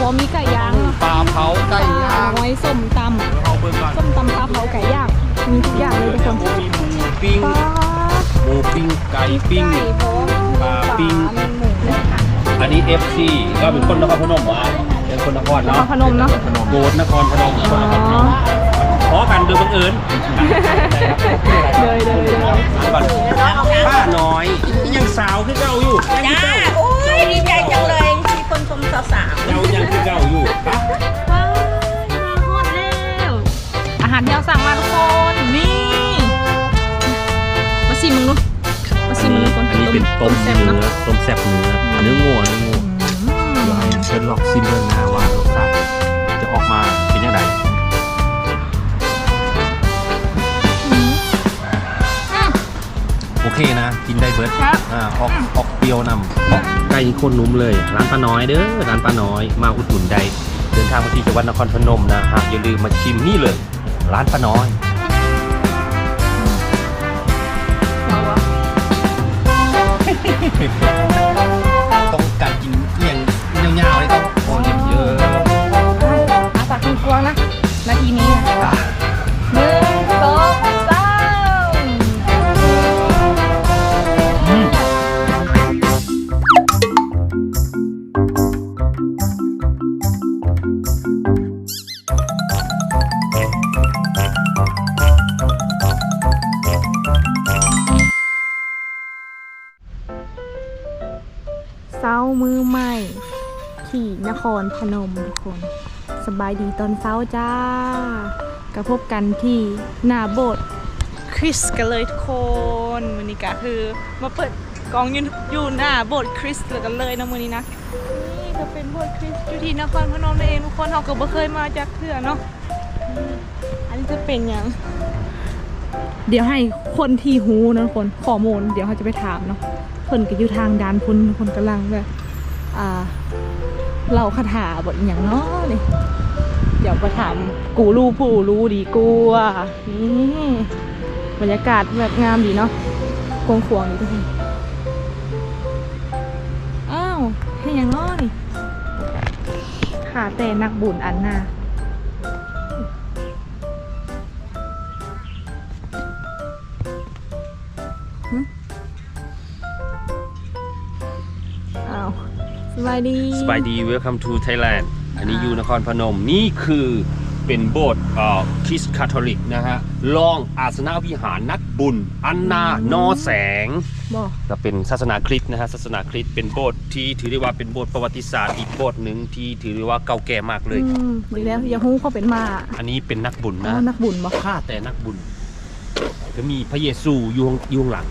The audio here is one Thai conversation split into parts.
บอมีไก่ย่างปลาเผาไก่ย่างน้อยส้มตเอาเบิ่งก่อนำส้มตำปลาเผาไก่ย่างมีทุกอย่างเลยทุกคนมีหมูปิ้งปลาหมูปิ้งไก่ปิ้งไก่พร้อมปลาปิ้งมีหมูด้วยค่ะอันนี้ FC ก็เป็นคนนครพนมวะเป็นคนนครเนาะนครพนมเนอะโกดนครพนมคนนครพนมขอกันโดยบังเอิญเลยเลยเลยก่อนป้าน้อยยังสาวคือเก่าอยู่ยังจ้าคือเก่าโอ้ยดีใจจังเลยมีคน ชมสาวเจ้ายังคือเก่าอยู่ปะว้าวมาฮอดแล้วอาหารที่เราสั่งมาทุกคนนี่มาชิมมึงดูมาชิมมึงดูคนอันนี้เป็นต้มแซ่เนื้บอเนาะต้มแซ่บเนื้อเนื้องัวเนื้องัวอืมลายเชิญลอกซิมเบิลนะว่ารสชาติจะออกมาเป็นยังไงอืมโอเคนะ กินได้เบิร์ดครับอ่าออกออกเปรี้ยวนำออก ไก่ข้นนุ่มเลย ร้านป้าน้อยเด้อร้านป้าน้อยมาอุดหนุนได้เดินทางมาที่จังหวัดนครพนมนะฮะอย่าลืมมาชิมนี่เลย ร้านป้าน้อยเอาวะต้องการกินเอียงยาวๆเลยต้องโอ้ยเยอะอาปากคุณกวางนะนาทีนี้นะ ช้ามือใหม่ ที่นครพนมทุกคน สบายดีตอนเช้าจ้ากระพบกันที่หน้าโบสถ์คริสกันเลยทุกคนวันนี้ก็คือ มาเปิดกองอยืนอยู่หน้าโบสถ์คริสต์กันเลยนะมือนี้นะนี่ก็เป็นโบสถ์คริสต์อยู่ที่นครพนมนั่นเองทุกคนเราก็บ่เคยมาจากเถื่อเนาะอันนี้จะเป็นอย่างเดี๋ยวให้คนที่ฮูนะทุกคนข้อมูลเดี๋ยวเขาจะไปถามเนาะ เพิ่นก็อยู่ทางด้านพุนคนกำลังแบบอ่าเราคาถาบทอย่างเนาะนี่เดี๋ยวมาถามกูรู้ผู้รู้ดีกูอะนี่บรรยากาศแบบงามดีเนาะกวงขวงดีทุกคนอ้าวให้อย่างน้อนี่ขาแต่นักบุญอันนา สบายดีสบายดี welcome to Thailand อันนี้อยู่นครพนมนี่คือเป็นโบสถ์เอ่อคริสต์คาทอลิกนะฮะรองอาสนะวิหารนักบุญ อันนานอแสงบอกก็เป็นศาสนาคริสต์นะฮะศาสนาคริสต์เป็นโบสถ์ที่ถือได้ว่าเป็นโบสถ์ประวัติศาสตร์อีกโบสถ์หนึ่งที่ถือได้ว่าเก่าแก่มากเลยอืมดีแล้วอย่าฮู้เขาเป็นมา อันนี้เป็นนักบุญอ๋อนะนักบุญบอกข้าแต่นักบุญก็มีพระเยซูอยู่ข้างอยู่ข้างหลัง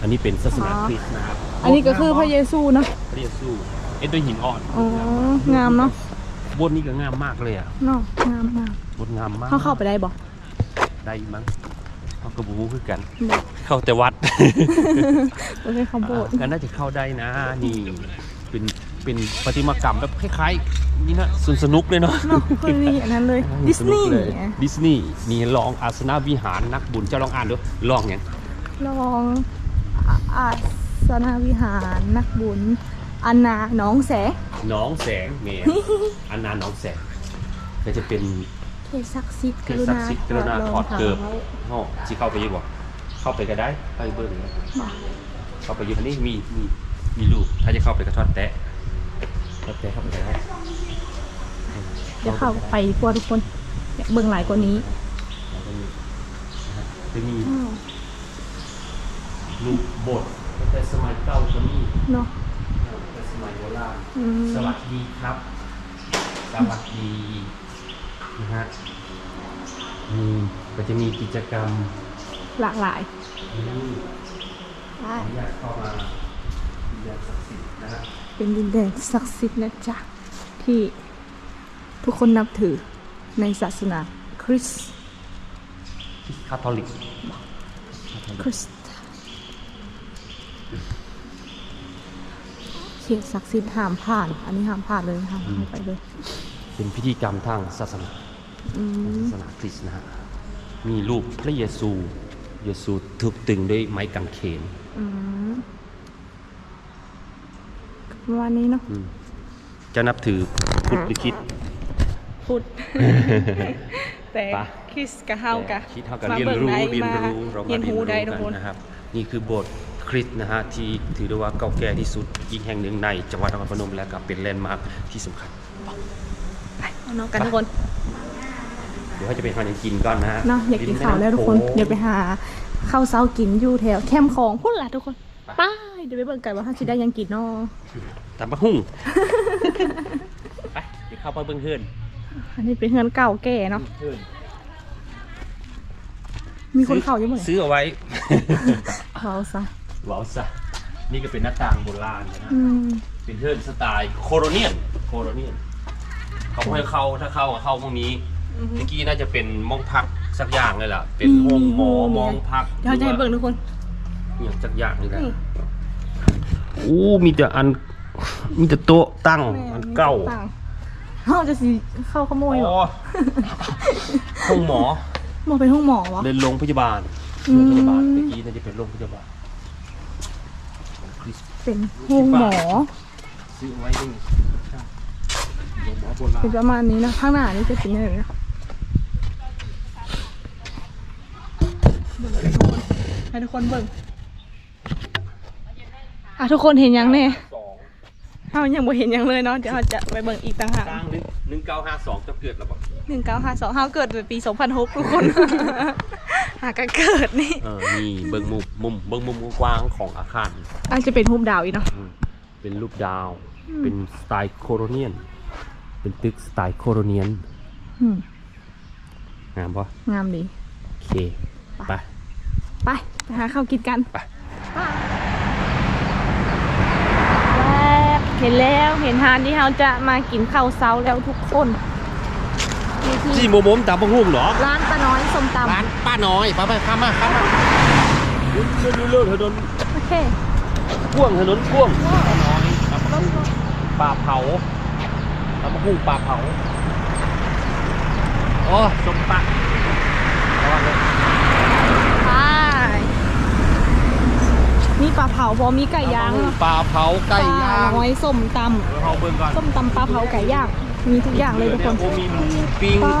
อันนี้เป็นศาสนาคริสต์นะครับอันนี้ก็คือพระเยซูเนาะ พระเยซูเอ็ดด้วยหินอ่อนอ๋องามเนาะโบสถ์นี้ก็งามมากเลยอะเนาะงามมากโบสถ์งามมากเขาเข้าไปได้บอกได้มั้งเขาก็บรูคือกันบอกเข้าแต่วัดโอเคเขาโบสถ์ก็น่าจะเข้าได้นะนี่เป็นเป็นประติมากรรมแบบคล้ายๆนี่นะสวนสนุกเลยเนาะเนาะคือนี่อันนั้นเลยดิสนีย์กเลยดิสนีย์นี่ลองอาสนะวิหารนักบุญเจ้าลองอ่านดูลองอย่างลองอาอาสนาวิหารนักบุญ อันนาหน้องแสน้องแสงเมีย อันนาน้องแสงก็จะเป็นเทศักดิ์สิทธิ์เทกรุศักณาดิ์สิทธิ์กรุณาถอดเกิบห้องที่เข้าไปอยี่บ่เข้าไปก็ได้ไปเบิ้งนะเข้าไปอยู่อันนี้มีมีมีลูกถ้าจะเข้าไปก็ทอดแตะทอดแตะเข้าไปก็ได้เดี๋ยวเข้าไปกลัวทุกคนอยากเบิ่งหลายกว่านี้แล้วก็มีนะฮะจะมีอ้าวลูกบทตั้งแต่สมัยเก่าก็มีเนาะตั้งแต่ สมัยโบราณอืมสวัสดีครับ สวัสดีนะฮะมีก็จะมีกิจกรรมหลากหลายนี่ได้อยากเข้ามาอยากศักดิ์สิทธิ์นะฮะเป็นดินแดนศักดิ์สิทธิ์นะจ๊ะที่ทุกคนนับถือในศาสนาคริสต์คาทอลิกคริสต์ เขตศักดิ์สิทธิ์ห้ามผ่าน อันนี้ห้ามผ่านเลยห้ามเข้าไปเลย เป็นพิธีกรรมทางศาสนาอืมศาสนาคริสต์นะฮะมีรูปพระเยซูเยซูถูกตึงด้วยไม้กางเขนอืมประมาณนี้เนาะอืมเจ้านับถือพุทธหรือคริดพูดแต่ไป คริสกับเฮากะคิดเท่ากับมาเรียนบิ่งรู้ได้เรียนมารู้เราเรียนรู้ได้ทุกกัคนนะครับ นี่คือโบสถ์ คริสต์นะฮะที่ถือได้ว่าเก่าแก่ที่สุดอีกแห่งหนึ่งในจังหวัดนครพนมและก็เป็นแลนด์มาร์คที่สำคัญเอาเนาะกันทุกคน เดี๋ยวให้จะไปหาอย่างกินก่อนนะฮะเนาะอยากกินข้าวแล้วทุกคนเดี๋ยวไปหาข้าวเช้ากินอยู่แถวแคมป์ของพุ่นล่ะทุกคนไป้าเดี๋ยวไปเบิ่งกันว่าเขาสิได้หยังกินเนาะตามปะหุ่งไปเดี๋ยวเข้าไปเบิ่งเพื่อนอันนี้เป็นเฮือนเก่าแก่เนาะเพื่อนมีคนเข้าอยู่เหมือนซื้อเอาไว้เขาซะ ว้าวซะนี่ก็เป็นหน้าต่างโบราณนะฮะอืมเป็นเพื่อนสไตล์โคโรเนียนโคโรเนียนเขาไม่ให้เข้าถ้าเข้าก็เข้าพวกนี้เมื่อกี้น่าจะเป็นมองพักสักอย่างเลยล่ะ เป็นห้องหมอมองพักเดี๋ยวจะให้เบิ่งทุกคนอย่างสักอย่างนี่แหละนี่โอ้มีแต่อันมีแต่โต๊ะตั้งแม่อันเก่าต่งเขาจะสิเข้าขโมยเหรออ๋อห้องหมอมองเป็นห้องหมอวะเป็นโรงพยาบาลอืโรงมพยาบาลเมื่อกี้น่าจะเป็นโรงพยาบาลคริส เป็นห้องหมอซื้อไว้ด้วยโรงหมอโบราณเป็นประมาณนี้นะข้างหน้านี่จะเป็นยังไงนะเบิ่งเลยทุกคนให้ทุกคนเบิ่งอะทุกคนเห็นยังแน่สอง เขายังบ่เห็นยังเลยเนาะเดี๋ยวเราจะไปเบิ่งอีกต่างหากสร้างหนึ่งหนึ่งเก้าห้าสองจะเกิดแล้วปะหนึ่งเก้าห้าสองเขาเกิดในปีสองพันหกทุกคน หากันเกิดนี่เออนี่เบิ้งมุมมุมเบิ้งมุมกว้างๆของอาคารอาจจะเป็นรูปดาวอีกเนาะอืมเป็นรูปดาว เป็นสไตล์โคโรเนียน เป็นตึกสไตล์โคโรเนียนอืมงามปะงามดี โอเค ไป ไป ไปหาข้าวกินกัน ไป แวบ เห็นแล้วเห็นทานที่เราจะมากินข้าวเช้าแล้วทุกคนนี่ที่จีโมโมมตามพงหุ่มเหรอ ร้านป้าน้อยส้มตำร้านป้าน้อยป้าไปข้ามมาข้ามมาเลื่อนเลื่อนถนนโอเคพ่วงถนนพ่วงป้าน้อยตามพงหุ่มปลาเผาตามพงหุ่มปลาเผาโอ้สมปะระวังเลย ไป มีปลาเผาพอมีไก่ย่างตมพหุ่มปลาเผาไก่ย่างปลน้อยส้มตเดี๋ยวเราเบิ่งก่อนำส้มตำปลาเผาไก่ย่าง มีทุกอย่างเลยทุกคนโอ้มีหมูปิ้งปลา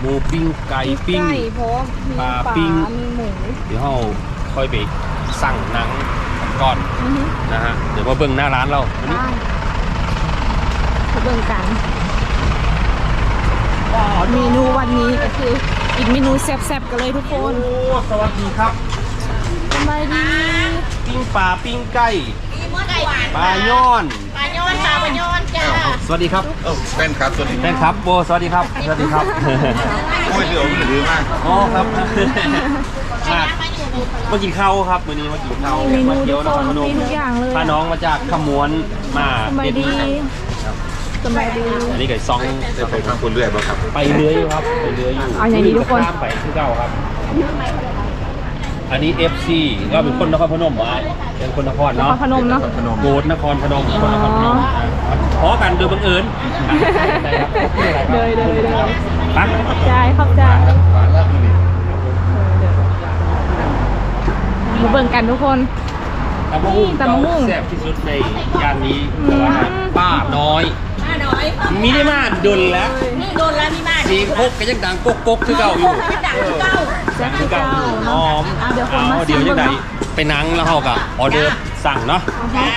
หมูปิ้งไก่ปิ้งไก่พร้อมมีปลาปลาปิ้งมีหมูเดี๋ยวเราค่อยไปสั่งหนังก่อนอือฮึนะฮะเดี๋ยวมาเบิ่งหน้าร้านเราวันนี้ได้ไปเบิ่งกันเมนูวันนี้ก็คืออีกเมนูแซ่บๆกันเลยทุกคโอ้นสวัสดีครับสบายดี ปิ้งปลาปิ้งไก่มีมดไก่หวานปลาย้อนปลาย้อนปลาปลาย้อนจ้าสวัสดีครับเอ้าแฟนครับสวัสดีแฟนครับโบสวัสดีครับสวัสดีครับโอ้ยเดี๋ยวมันถือมากอ๋อครับมามาอยู่ดูมากินข้าวครับมื้อนี้มากินข้าวเมนูมาทุเที่ยวกนคครนพนมมีทุกอย่างเลยพาน้องมาจากขมวนมาสบายดีครับสบายดีอันนี้ไก่ซองได้ไปทำคุณเรื่อยบ้างครับ ไปเลื้อยอยู่ครับไปเลื้อยอยู่เอาอย่างนี้ทุกคนข้ามไปที่เก่าครับ อันนี้ FC ก็เป็นคนนครพนมวะเป็นคนนครนเนาะครพนมเนาะโกดนครพนมคนนครพนมอ๋อพอกันโดยบังเอิญเลยเลยเลยปักขอบใจขอบใจหวานแล้วนี่มาเบิ่งกันทุกคน ตำมะฮุ่งตำมะฮุ่ง แซ่บที่สุดในย่านนี้แต่ว่าป้าน้อยป้าน้อยมีได้มาดนแล้ว นี่โดนแล้วมีมากเสียงพกก็ยังดังกกกกคือเก่าอยู่ ไม่ดังเก้า แซ่บคือเก่าหอมอะเดี๋ยวคนมาเดี๋ยวยังไงไปนังแล้วเขาก็ออเดอร์สั่งเนาะ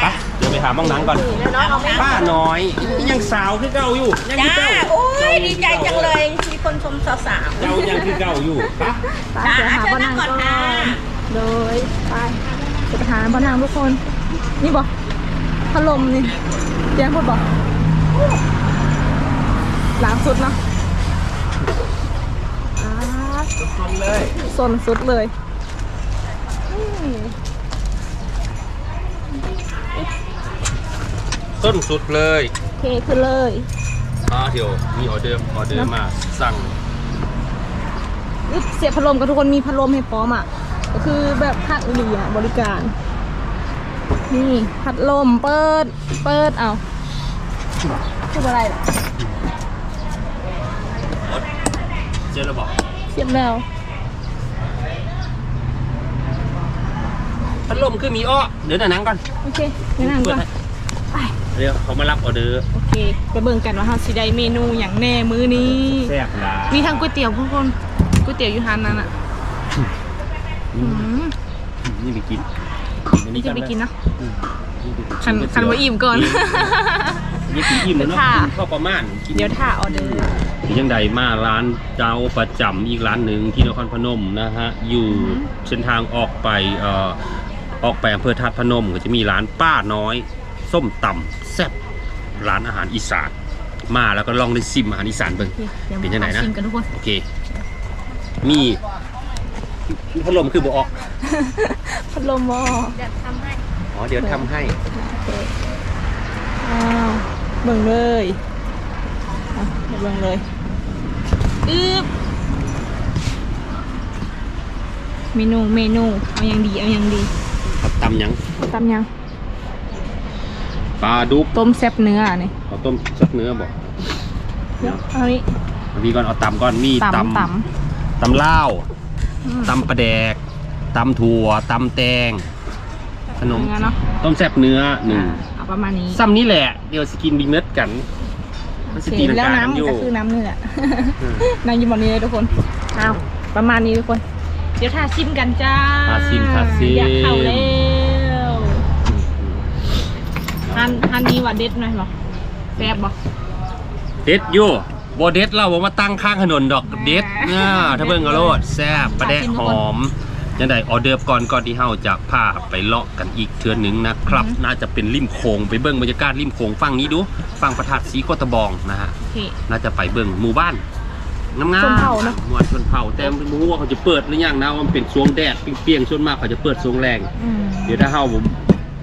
ไปเดี๋ยวไปหาห้องนังก่อน ป้าน้อยยังสาวคือเก่าอยู่ยังคือจ้าเก่าโอ้ยดีใจจังเลยมีคนชมสาวเจ้ายังคือเก่าอยู่ปะไปเดี๋ยวหาพ่อนางก่อนเลยไปจะไปหาพ่อนางทุกคน นี่บอกพัดลมนี่แจ้งพูดบอกหลังสุดเนาะอ่า ชมเลยโซนสุดเลยนี่ต้นสุดเลยโอเคขึ้นเลย อ่าเดี๋ยวมีออเดอร์ออเดอร์มาสั่งอึ๊บเสียบพัดลมกับทุกคนมีพัดลมให้พร้อมอะ ก็คือแบบภาคอุลีอะบริการ นี่พัดลมเปิด เปิดเอาคืออะไรล่ะ เจอระบอก เสียบแล้วพัดลมคือมีอ้อเดี๋ยวหน่ะนังก่อนโอเคไปนั่งก่อนให้ไปเเดี๋ยวเขามารับออเดอร์โอเค ไปเบิ่งกันว่าเฮาสิได้เมนูอย่างแน่มื้อนี้ แซ่บหลายมีทั้งก๋วยเตี๋ยวทุกคนก๋วยเตี๋ยวอยู่ฮันนั่นอะอืมนี่ไปกินอันี่จะไปกินนะเนาะคันคันว่าอิ่มก่อน นี่กินอิ่มแล้วเนาะค่ะ กินข้าวประมาณกิน เดี๋ยวถ่าออเดอร์ ยังใดมาร้านเจ้าประจำอีกร้านหนึ่งที่นครพนมนะฮะ อยู่เส้นทางออกไปเอ่อออกไปอำเภอธาตุพนม ก็จะมีร้านป้าน้อย ส้มตำแซ่บร้านอาหารอีสาน มาแล้วก็ลองได้ซิมอาหารอีสานเบิ่ง ดี๋ยวเป็นยังไงนะมาชิมกันทุกคนโอเค มีพัดลมคือบ่ออกพัดลมหม้ออ๋อเดี๋ยวทำให้ อ้าว เบิ่งเลยอะเดี๋ยวเบิ่งเลยอึ๊บเมนูเมนูเอาอย่างดีเอาอย่างดีครับตำหยังตำยังปลาดุกต้มแซ่บเนื้อนี่เอาต้มสักเนื้อบ่เดี๋ยวเอานี้มีก่อนเอาตำก่อนมีตำตำตตำลาวำอืมตำปลาแดกตำถั่วตำแตงขนมเนื้อเนาะต้มแซ่บเนื้อหนึ่งอ่าเอา ประมาณนี้ซ้ำนี้แหละ เดี๋ยวสกินบิ๊กเน็ตกันมันโอสิเคตีลังแล้วกากันน้ำอยู่ก็คือน้ำเนื้ออืมน้ำอยู่บนนี้เลยทุกคนเอาประมาณนี้ทุกคน เดี๋ยวทาชิมกันจ้าทาชิมทาชิมอยากเข้าแล้วฮันฮันนี้ว่าเด็ดไหมหรอแซ่บบ่เด็ดอยู่บ่เด็ดเราบ่มาตั้งข้างถนนดอกเด็ดอ่าถ้าเบิ่งก็โลดแซ่บปลาแดกหอม ยังไดออเดิร์ฟก่อนก่อนที่เฮาจะพาไปเลาะกันอีกเทื่อหนึงนะครับ น่าจะเป็นริมโขงไปเบิ่งบรรยากาศริมโขงฝั่งนี้ดูฝั่งพระธาตุศรีโคตะบองนะฮะโอเค น่าจะไปเบิ่งหมู่บ้านงามๆชนเผ่าเนอะหมวดชนเผ่าแต่ไม่รู้ว่าเขาจะเปิดหรือยังนะว่ามันเป็นช่วงแดดเปรี้ยงๆส่วนมากเขาจะเปิดช่วงแรง อืมเดี๋ยวถ้าเฮาผม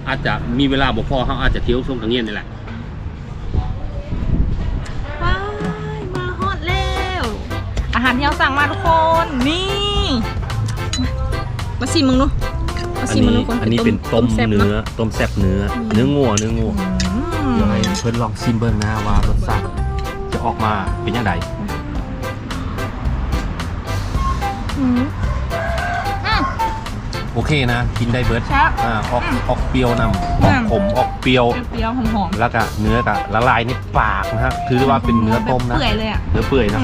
อาจจะมีเวลาบ่พอเฮาอาจจะเที่ยวช่วงกลางเย็นนี่แหละว้ายมาฮอตแล้ว อาหารที่เราสั่งมาทุกคน นี่ มาชิมมึงดูมาชิมมึงดูคนแซ่บะต้มแซ่บเนื้ออืมเนื้องัวเนื้องัวอืมเดี๋ยวให้เพิ่นลองชิมเบิ่งนะว่ารสชาติจะออกมาเป็นยังไงอืมอืมโอเคนะ กินได้เบิดครับอ่าออกออกเปรี้ยวนำออือกมขมออกเปรี้ยวเปรี้ยวๆหอมแล้วก็เนื้อก็ละลายในปากนะฮะถือว่าเป็นเนื้อต้มนะแบบเปื่อยเลยอะเนื้อเปื่อยนะ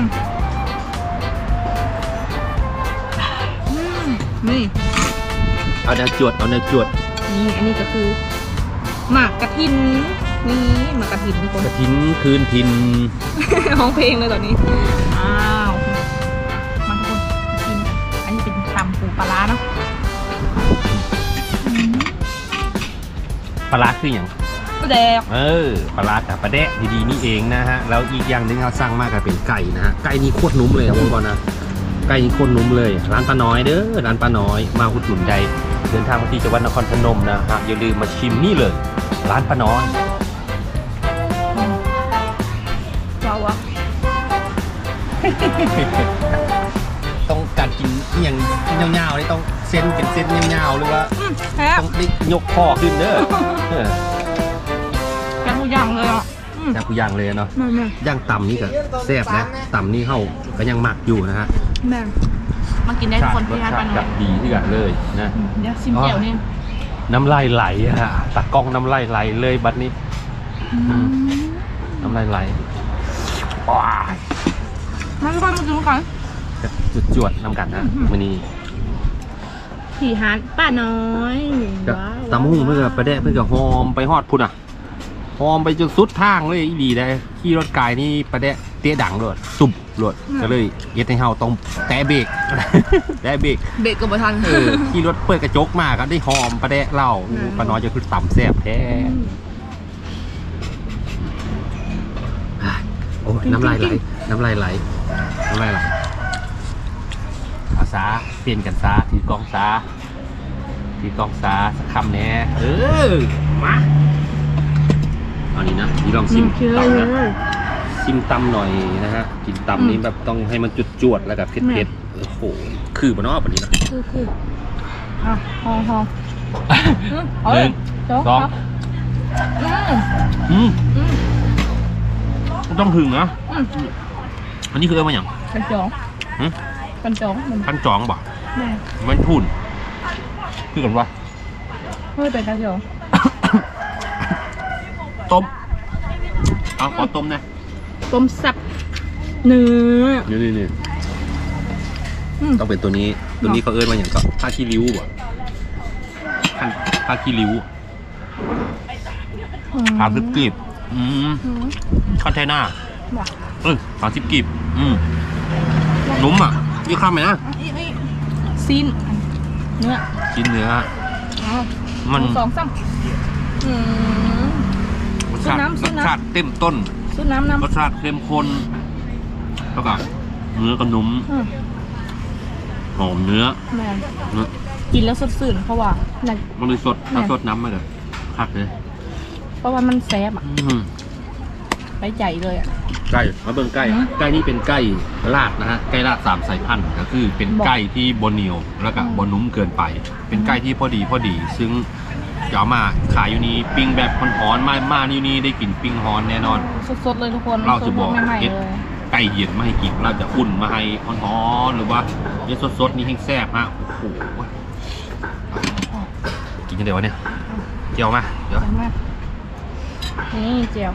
นี่เอาเนื้อจวดเอาเนื้อจวดนี่อันนี้ก็คือ หมากกระทินนี่หมากกระทินทุกคนกระทินคืนทินร้องเพลงเลยตอนนี้อ้าวมาทุกคนมากินกันอันนี้เป็นตำปูปลาร้าเนาะปลาร้าคืออย่างก็แดกเออปลาร้ากับปลาแดะดีๆนี่เองนะฮะแล้วอีกอย่างหนึงเราสั่งมากก็เป็นไก่นะฮะไก่นี่โคตรนุ่มเลยครับผมก่อนนะ ไก่นี่โคตรนุ่มเลย ร้านป้าน้อยเด้อร้านป้าน้อยมาอุดหนุนใดเดินทางมาที่จังหวัดนครพนมนะฮะอย่าลืมมาชิมนี่เลย ร้านป้าน้อยว้าววะต้องการกินอหย่างยาวๆนี่ต้องเส้นเป็นเส้นยาวๆหรือว่าอืมแซ่บต้องได้ยกข้อขึ้นเด้อเออแซ่บทุกอย่างเลยอะอืมแต่กูย่างเลยเนาะแม่แม่ย่างต่ำนี่ก็แซ่บนะต่ำนี่เข้าก็ยังหมักอยู่นะฮะ แม่มากินได้ทุกคนที่ร้านปลาน้อแบยบดีที่กันเลยนะอืมเดี๋ยวชิมแก้วนี่น้ำลายไหลอะตากล้องน้ำลายไหลเลยบัดนี้อืมน้ำลายไหลว้ายมาทุกคนมาดูกันจุดจวดๆน้ำกันนะอืมวันนี้ผีฮาร์ดป้าน้อยก็ว้าวตำหุ่งเพื่อกับประเดะเพื่อกับหอมไปฮอดพุ่นอะหอมไปจนสุดทางเลยอีดีได้ขี่รถกายนี่ประเดะเตะดังเลยสุบ เลยก็เลยเย็ดให้เฮาต้องแตะเบรก แตะเบรกเบรกก็บ่ทันเออขี่รถเปิดกระจกมาก็ได้หอมประเดะเหล้าอืมปลาน้อยจะคือต่ำแซ่บแท้อืมโอ้ยน้ำลายไหลน้ำลายไหลน้ำลายไหลเอาซาเปลี่ยนกันซาถือกล้องซาถือกล้องซาสักคำแหน่เออมาเอานี้นะนี่ลองชิมเชื่อตำเลนะ ยชิมตำหน่อยนะฮะกินตำนี้แบบต้องให้มันจุดจวดๆแล้วกับเผ็ดๆโอ้โหคือปะเนาะปะนี้นะคือคืออะหอมหอมหนึ่งสองอืมอืมอืมต้องถึงนะอืมอันนี้คืออะไรมาอย่างกันจองหึกันจองมันขั้นจองบ่แม่มันทุนคือกันวะเฮ้ยเป็นกันจองต้มเอาขอต้มนะ ต้มแซ่บเนื้อ นี่นี่นี่อืม ต้องเป็นตัวนี้ ตัวนี้เขาเอิ้นว่าอย่างก็ผ้าขี้ริ้วอะขั้นผ้าขี้ริ้วสามสิบกีบอืมอืมคอนเทน่าว่ะเออสามสิบกีบอืมนุ่มอะยี่ข้ามไหมนะอีอีซีนเนื้อกินเนื้อ เอามันสองสามอืม รสชาติน้ำซุรปสน้ำชาติเต็มต้น ซุปน้ำรน้ำสชาติเข้มข้นแล้วก็เนื้อก็นุ่มอืมหอมเนื้อแม่นเนื้อกินแล้วสดชื่นเพราะว่าน่ะมันเลยสดแม่ถ้าสดน้ำมาเลยคักเลยเพราะว่ามันแซ่บอะอืมไปใหญ่เลยอะ ไก่มาเบิ่งไก่อืมไก่นี่เป็นไก่ลาดนะฮะไก่ลาดสามสายพันธุ์ก็คือเป็นบอกไก่ที่บนเหนียวแล้วก็อืม บนนุ่มเกินไป เป็นไก่ที่พอดีพอดี ซึ่ง จะเอามาขายอยู่นี้ปิ้งแบบฮ้อนๆมามาอยู่นี้ได้กินปิ้งฮ้อนแน่นอน สดๆเลยทุกคนเราจะบอกสดๆใหม่เอ็ดๆเลยไก่เย็นมาให้กินเราจะอุ่นมาให้ฮ้อนๆหรือว่าเนี่ยสดๆนี่แห้งแซ่บฮะโอ้โหกินกันเดี๋ยววะเนี่ยเจียวมาเดี๋ยวสวยมากนี่เจียว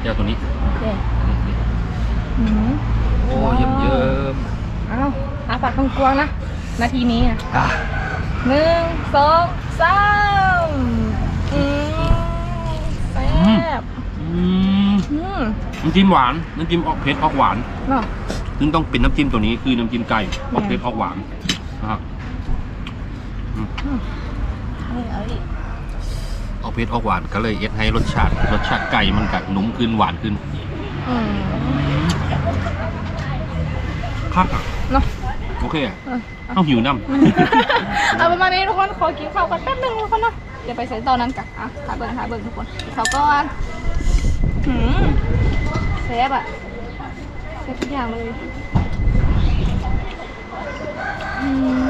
เจียวตัวนี้เด็อืมโอ้เยิ้มเยิ้มเอ้าอาปากกว้างๆนะนาทีนี้อะๆอะหนึ่งสองสามอืมแซ่บอืมอืมน้ำจิ้มหวานน้ำจิ้มออกเผ็ดออกหวานเนาะซึ่งต้องเป็นน้ำจิ้มตัวนี้คือน้ำจิ้มไก่ออกเผ็ดออกหวานนะครับนี่เอาดิออกเผ็ดออกหวานก็เลยเอ็ดให้รสชาติ รสชาติไก่มันกัดนุ่มขึ้นหวานขึ้นอืมคักอะเนาะโอเคอะอะต้องหิวน้เอาประมาณนี้ทุกคนขอกินข้าวกันแป๊บหนึงทุกคนเนาะเจะไปใส่ตอนนั้นกันอะหาเบิ่งหาเบิ่งทุกคน เขาก็หืมแซ่บอะแซ่บทุกอย่างเลยอืม